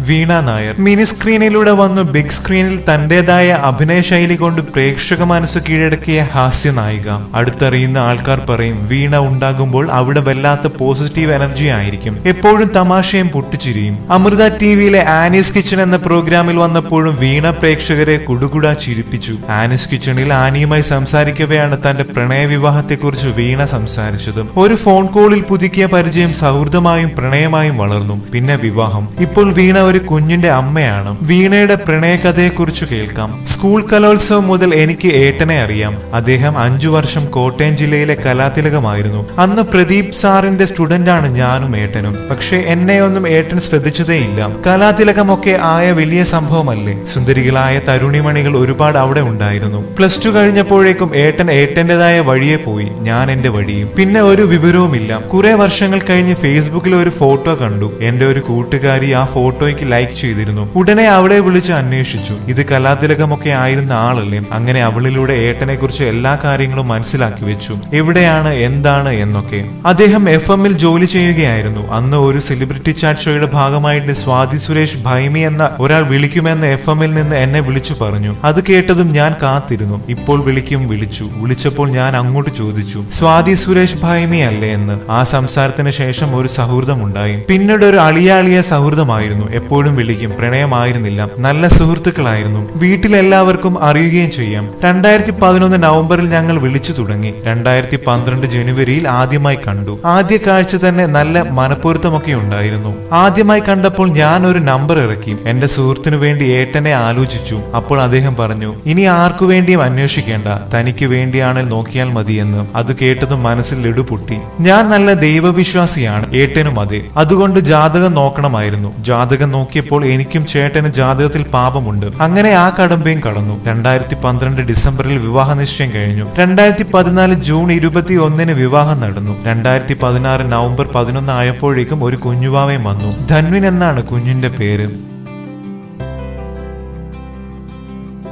വീണ Nair. Mini സ്ക്രീനിലൂടെ വന്ന് big സ്ക്രീനിൽ തന്റേതായ അഭിനയ ശൈലി കൊണ്ട് പ്രേക്ഷക മനസ്സ് കീഴടക്കിയ ഹാസ്യ നായിക. അടുത്തറിയുന്ന ആൾക്കാർ പറയും വീണ ഉണ്ടാകുമ്പോൾ അവിടെ വല്ലാത്ത പോസിറ്റീവ് എനർജി ആയിരിക്കും. എപ്പോഴും തമാശയും പൊട്ടിച്ചിരിയും. അമൃത ടിവിയിലെ ആനീസ് കിച്ചൺ എന്ന പ്രോഗ്രാമിൽ വന്നപ്പോഴും വീണ പ്രേക്ഷകരെ കുടുകുടാ ചിരിപ്പിച്ചു. ആനീസ് കിച്ചണിൽ ആനിയുമായി സംസാരിക്കവെയാണ് തന്റെ പ്രണയ വിവാഹത്തെക്കുറിച്ച് വീണ സംസാരിച്ചത്. ഒരു ഫോൺ കോളിൽ പുതുക്കിയ പരിചയം സൗഹൃദമായും പ്രണയമായും വളർന്നു. പിന്നെ വിവാഹം. ഇപ്പോൾ വീണ ഒരു കുഞ്ഞിന്റെ അമ്മയാണ്. വീണയുടെ പ്രണയകഥയെക്കുറിച്ച് കേൾക്കാം. സ്കൂൾ കലോത്സവം മുതൽ എനിക്ക് ഏട്ടനെ അറിയാം. അദ്ദേഹം അഞ്ചു വർഷം കോട്ടയം ജില്ലയിലെ കലാതിലകമായിരുന്നു. അന്ന് പ്രദീപ് സാറിന്റെ സ്റ്റുഡന്റ് ആണ് ഞാനും ഏട്ടനും. പക്ഷെ എന്നെ ഒന്നും ഏട്ടൻ ശ്രദ്ധിച്ചതേയില്ല. കലാതിലകമൊക്കെ ആയ വലിയ സംഭവമല്ലേ? സുന്ദരികളായ തരുണിമണികൾ ഒരുപാട് അവിടെ ഉണ്ടായിരുന്നു. പ്ലസ് ടു കഴിഞ്ഞപ്പോഴേക്കും ഏട്ടൻ ഏട്ടന്റേതായ വഴിയെ പോയി. ഞാൻ എന്റെ വഴിയും. പിന്നെ ഒരു വിവരവുമില്ല. കുറെ വർഷങ്ങൾ കഴിഞ്ഞ് ഫേസ്ബുക്കിൽ ഒരു ഫോട്ടോ കണ്ടു. എന്റെ ഒരു കൂട്ടുകാരി ആ ഫോട്ടോയ്ക്ക് ലൈക്ക് ചെയ്തിരുന്നു. ഉടനെ അവളെ വിളിച്ച് അന്വേഷിച്ചു. ഇത് കലാതിലകമൊക്കെ ആയിരുന്ന ആളല്ലേ? അങ്ങനെ അവളിലൂടെ ഏട്ടനെ കുറിച്ച് എല്ലാ കാര്യങ്ങളും മനസ്സിലാക്കി വെച്ചു. എവിടെയാണ് എന്താണ് എന്നൊക്കെ. അദ്ദേഹം എഫ് എമ്മിൽ ജോലി ചെയ്യുകയായിരുന്നു. അന്ന് ഒരു സെലിബ്രിറ്റി ചാറ്റ് ഷോയുടെ ഭാഗമായിട്ട് സ്വാതി സുരേഷ് ഭൈമി എന്ന ഒരാൾ വിളിക്കുമെന്ന് എഫ് എമ്മിൽ നിന്ന് എന്നെ വിളിച്ചു പറഞ്ഞു. അത് കേട്ടതും ഞാൻ കാത്തിരുന്നു. ഇപ്പോൾ വിളിക്കും വിളിച്ചു. വിളിച്ചപ്പോൾ ഞാൻ അങ്ങോട്ട് ചോദിച്ചു. സ്വാതി സുരേഷ് ഭൈമി അല്ലേ എന്ന്. ആ സംസാരത്തിന് ശേഷം ഒരു സൗഹൃദമുണ്ടായി. പിന്നീട് ഒരു അളിയാളിയ അളിയ സൗഹൃദമായിരുന്നു. എപ്പോഴും വിളിക്കും. പ്രണയമായിരുന്നില്ല. നല്ല സുഹൃത്തുക്കളായിരുന്നു. വീട്ടിലെല്ലാവർക്കും അറിയുകയും ചെയ്യാം. രണ്ടായിരത്തി പതിനൊന്ന് നവംബറിൽ ഞങ്ങൾ വിളിച്ചു തുടങ്ങി. രണ്ടായിരത്തി പന്ത്രണ്ട് ജനുവരിയിൽ ആദ്യമായി കണ്ടു. ആദ്യ കാഴ്ച തന്നെ നല്ല മനപ്പൊരുത്തമൊക്കെ ഉണ്ടായിരുന്നു. ആദ്യമായി കണ്ടപ്പോൾ ഞാൻ ഒരു നമ്പർ ഇറക്കി. എന്റെ സുഹൃത്തിനു വേണ്ടി ഏട്ടനെ ആലോചിച്ചു. അപ്പോൾ അദ്ദേഹം പറഞ്ഞു ഇനി ആർക്കു വേണ്ടിയും അന്വേഷിക്കേണ്ട. തനിക്ക് വേണ്ടിയാണ് നോക്കിയാൽ മതിയെന്ന്. അത് കേട്ടതും മനസ്സിൽ ലെടുപൊട്ടി ഞാൻ നല്ല ദൈവവിശ്വാസിയാണ്. ഏട്ടനും അതെ. അതുകൊണ്ട് ജാതകം നോക്കണമായിരുന്നു. ജാതകം നോക്കിയപ്പോൾ എനിക്കും ചേട്ടന് ജാതകത്തിൽ പാപമുണ്ട്. അങ്ങനെ ആ കടമ്പയും കടന്നു. രണ്ടായിരത്തി പന്ത്രണ്ട് ഡിസംബറിൽ വിവാഹ നിശ്ചയം കഴിഞ്ഞു. രണ്ടായിരത്തി പതിനാല് ജൂൺ ഇരുപത്തി ഒന്നിന് വിവാഹം നടന്നു. രണ്ടായിരത്തി പതിനാറ് നവംബർ പതിനൊന്ന് ആയപ്പോഴേക്കും ഒരു കുഞ്ഞുവാവയും വന്നു. ധന്വിൻ എന്നാണ് കുഞ്ഞിന്റെ പേര്.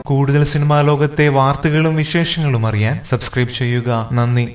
കൂടുതൽ സിനിമാ ലോകത്തെ വാർത്തകളും വിശേഷങ്ങളും അറിയാൻ സബ്സ്ക്രൈബ് ചെയ്യുക. നന്ദി.